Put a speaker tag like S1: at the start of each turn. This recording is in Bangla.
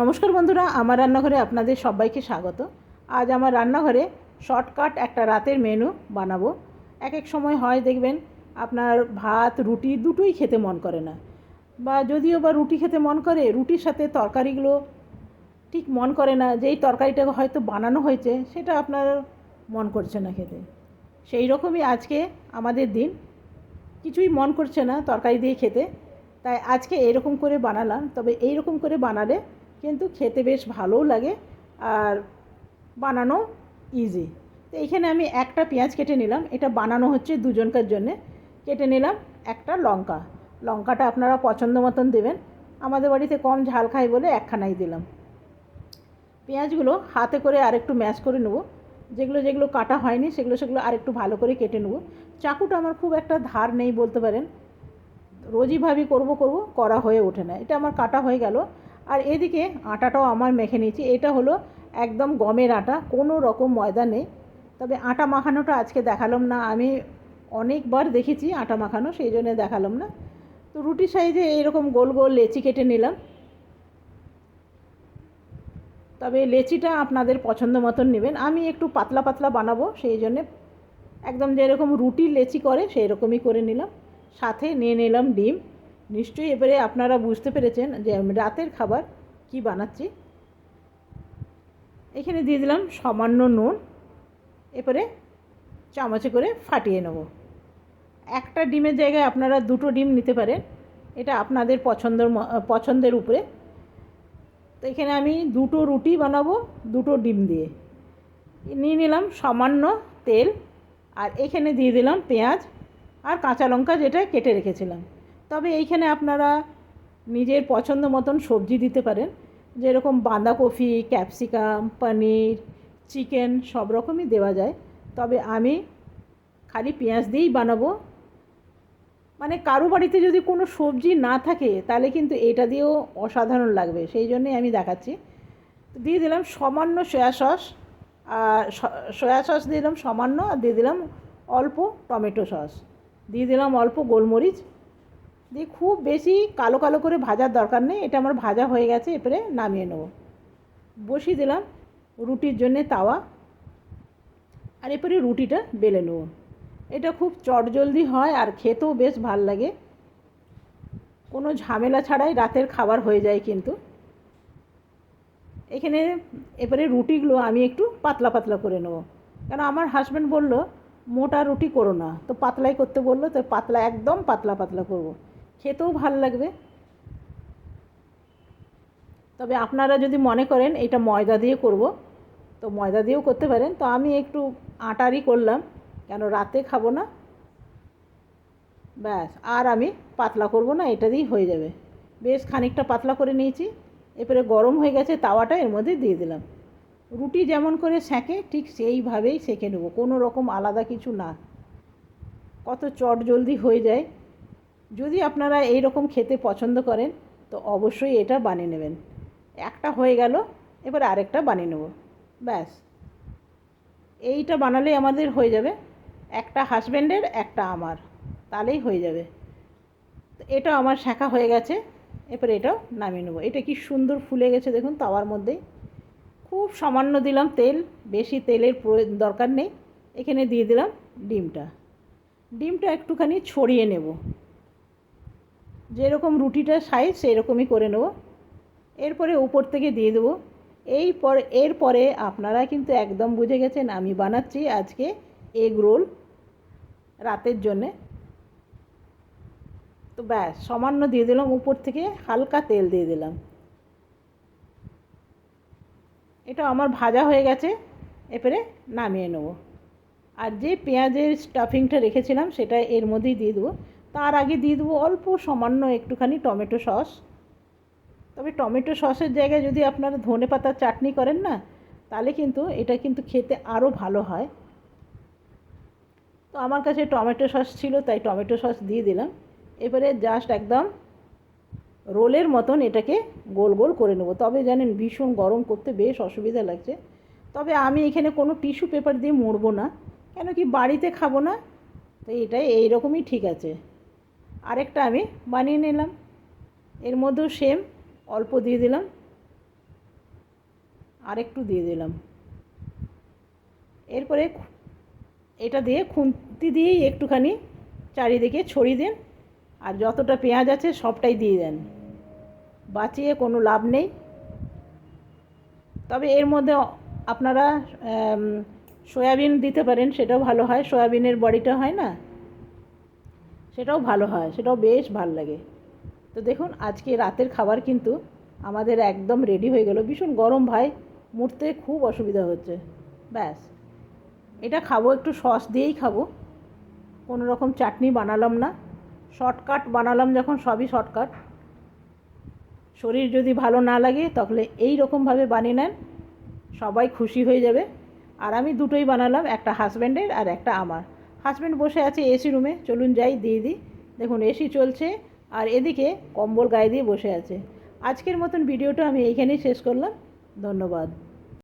S1: নমস্কার বন্ধুরা, আমার রান্নাঘরে আপনাদের সবাইকে স্বাগত। আজ আমার রান্নাঘরে শর্টকাট একটা রাতের মেনু বানাবো। এক এক সময় হয়, দেখবেন, আপনার ভাত, রুটি দুটোই খেতে মন করে না। বা যদিও বা রুটি খেতে মন করে, রুটির সাথে তরকারিগুলো ঠিক মন করে না, যেই তরকারিটা হয়তো বানানো হয়েছে, সেটা আপনার মন করছে না খেতে। সেই রকমই আজকে আমাদের দিন। কিছুই মন করছে না তরকারি দিয়ে খেতে। তাই আজকে এরকম করে বানালাম, তবে এই রকম করে বানালে কিন্তু খেতে বেশ ভালোও লাগে আর বানানো ইজি তো এখানে আমি একটা পেঁয়াজ কেটে নিলাম, এটা বানানো হচ্ছে দুজনকার জন্যে। কেটে নিলাম একটা লঙ্কা। লঙ্কাটা আপনারা পছন্দ মতন দেবেন। আমাদের বাড়িতে কম ঝাল খাই বলে একখানাই দিলাম। পেঁয়াজগুলো হাতে করে আরেকটু ম্যাশ করে নেব। যেগুলো যেগুলো কাটা হয়নি, সেগুলো সেগুলো আরেকটু ভালো করে কেটে নেব। চাকুটা আমার খুব একটা ধার নেই বলতে পারেন। রোজই ভাবি করব করব, করা হয়ে ওঠে না। এটা আমার কাটা হয়ে গেল। আর এদিকে আটাটাও আমার মেখে নিয়েছি। এটা হলো একদম গমের আটা, কোনো রকম ময়দা নেই। তবে আটা মাখানোটা আজকে দেখালাম না, আমি অনেকবার দেখেছি আটা মাখানো, সেই জন্য দেখালাম না। তো রুটি সাইজে এইরকম গোল গোল লেচি কেটে নিলাম। তবে লেচিটা আপনাদের পছন্দ মতন নেবেন। আমি একটু পাতলা পাতলা বানাবো, সেই জন্যে একদম যেরকম রুটি লেচি করে সেই রকমই করে নিলাম। সাথে নিয়ে নিলাম ডিম। নিশ্চয়ই এবারে আপনারা বুঝতে পেরেছেন যে আমি রাতের খাবার কি বানাচ্ছি। এখানে দিয়ে দিলাম সামান্য নুন। এরপরে চামচে করে ফাটিয়ে নেব। একটা ডিমের জায়গায় আপনারা দুটো ডিম নিতে পারেন। এটা আপনাদের পছন্দের পছন্দের উপরে। তো এখানে আমি দুটো রুটি বানাবো, দুটো ডিম দিয়ে। নিয়ে নিলাম সামান্য তেল। আর এখানে দিয়ে দিলাম পেঁয়াজ আর কাঁচা লঙ্কা যেটা কেটে রেখেছিলাম। তবে এইখানে আপনারা নিজের পছন্দ মতন সবজি দিতে পারেন। যেরকম বাঁধাকপি, ক্যাপসিকাম, পনির, চিকেন সব রকমই দেওয়া যায়। তবে আমি খালি পেঁয়াজ দিয়েই বানাবো। মানে কারও বাড়িতে যদি কোনো সবজি না থাকে, তাহলে কিন্তু এটা দিয়েও অসাধারণ লাগবে। সেই জন্যই আমি দেখাচ্ছি। দিয়ে দিলাম সামান্য সয়া সস, আর সয়া সস দিয়ে দিলাম সামান্য, আর দিয়ে দিলাম অল্প টমেটো সস। দিয়ে দিলাম অল্প গোলমরিচ। দিয়ে খুব বেশি কালো কালো করে ভাজার দরকার নেই, এটা আমার ভাজা হয়ে গেছে এরপরে নামিয়ে নেব। বসিয়ে দিলাম রুটির জন্যে তাওয়া। আর এরপরে রুটিটা বেলে নেব। এটা খুব চটজলদি হয় আর খেতেও বেশ ভালো লাগে। কোনো ঝামেলা ছাড়াই রাতের খাবার হয়ে যায় কিন্তু। এখানে এবারে রুটিগুলো আমি একটু পাতলা পাতলা করে নেব। কেন আমার হাজব্যান্ড বলল, মোটা রুটি করো না। তো পাতলাই করতে বলল, তো পাতলা একদম পাতলা পাতলা করব। খেতেও ভালো লাগবে। তবে আপনারা যদি মনে করেন এটা ময়দা দিয়ে করব, তো ময়দা দিয়েও করতে পারেন। তো আমি একটু আটারই করলাম, কেন রাতে খাব না। ব্যাস, আর আমি পাতলা করব না, এটা দিয়েই হয়ে যাবে। বেশ খানিকটা পাতলা করে নিয়েছি, এরপরে গরম হয়ে গেছে তাওয়াটা এর মধ্যে দিয়ে দিলাম। রুটি যেমন করে সেঁকে, ঠিক সেইভাবেই সেঁকে নেব, কোনো রকম আলাদা কিছু না। কত চট জলদি হয়ে যায়। যদি আপনারা এই রকম খেতে পছন্দ করেন, তো অবশ্যই এটা বানিয়ে নেবেন। একটা হয়ে গেল, এবার আরেকটা বানিয়ে নেব। ব্যাস। এইটা বানালে আমাদের হয়ে যাবে। একটা হাজব্যান্ডের একটা আমার। তাহলেই হয়ে যাবে। এটা আমার শাঁখা হয়ে গেছে। এরপর এটাও নামিয়ে নেব। এটা কি সুন্দর ফুলে গেছে দেখুন তাওয়ার মধ্যেই। খুব সামান্য দিলাম তেল, বেশি তেলের দরকার নেই। এখানে দিয়ে দিলাম ডিমটা। ডিমটা একটুখানি ছড়িয়ে নেব। যেরকম রুটিটা সাইজ সেই রকমই করে নেব। এরপরে উপর থেকে দিয়ে দেবো। এই পর, এরপরে আপনারা কিন্তু একদম বুঝে গেছেন, আমি বানাচ্ছি আজকে এগ রোল রাতের জন্যে। তো ব্যাস, সামান্য দিয়ে দিলাম, উপর থেকে হালকা তেল দিয়ে দিলাম। এটা আমার ভাজা হয়ে গেছে, এরপরে নামিয়ে নেব। আর যে পেঁয়াজের স্টাফিংটা রেখেছিলাম, সেটা এর মধ্যেই দিয়ে দেবো। তার আগে দিয়ে দেবো অল্প সামান্য একটুখানি টমেটো সস। তবে টমেটো সসের জায়গায় যদি আপনারা ধনে পাতার চাটনি করেন না, তাহলে কিন্তু এটা কিন্তু খেতে আরও ভালো হয়। তো আমার কাছে টমেটো সস ছিল, তাই টমেটো সস দিয়ে দিলাম। এবারে জাস্ট একদম রোলের মতন এটাকে গোল গোল করে নেব। তবে জানেন ভীষণ গরম করতে বেশ অসুবিধা লাগছে। তবে আমি এখানে কোনো টিস্যু পেপার দিয়ে মুড়বো না, কেন কি বাড়িতে খাব না, তো এটাই এই রকমই ঠিক আছে। আরেকটা আমি বানিয়ে নিলাম। এর মধ্যেও সেম অল্প দিয়ে দিলাম। আর একটু দিয়ে দিলাম। এরপরে এটা দিয়ে খুন্তি দিয়েই একটুখানি চারিদিকে ছড়িয়ে দিন। আর যতটা পেঁয়াজ আছে সবটাই দিয়ে দেন। বাঁচিয়ে কোনো লাভ নেই। তবে এর মধ্যে আপনারা সয়াবিন দিতে পারেন, সেটাও ভালো হয়। সয়াবিনের বড়িটা হয় না? সেটাও ভালো হয়, সেটাও বেশ ভালো লাগে। তো দেখুন, আজকে রাতের খাবার কিন্তু আমাদের একদম রেডি হয়ে গেল। ভীষণ গরম ভাই, মুড়তে খুব অসুবিধা হচ্ছে। ব্যাস। এটা খাব, একটু সস দিয়েই খাব। কোনো রকম চাটনি বানালাম না। শর্টকাট বানালাম যখন, সবই শর্টকাট। শরীর যদি ভালো না লাগে, তাহলে এই রকমভাবে বানিয়ে নেন। সবাই খুশি হয়ে যাবে। আর আমি দুটোই বানালাম, একটা হাজব্যান্ডের আর একটা আমার। হাজব্যান্ড বসে আছে এসি রুমে চলুন যাই দিয়ে দিই দেখুন এসি চলছে আর এদিকে কম্বল গায়ে দিয়ে বসে আছে। আজকের মতন ভিডিওটা আমি এইখানেই শেষ করলাম। ধন্যবাদ।